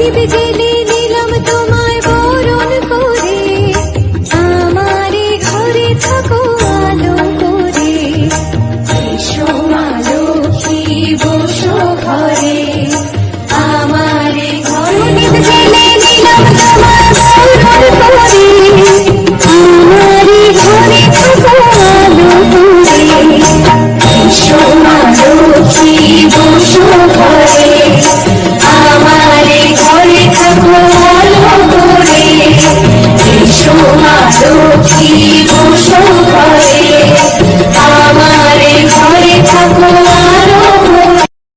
দীপ জেলে নিলাম তোমায় বরণ করে। আমারে ঘরে থাকো আলো করে। এসো মা বসো ঘরে। Thank you.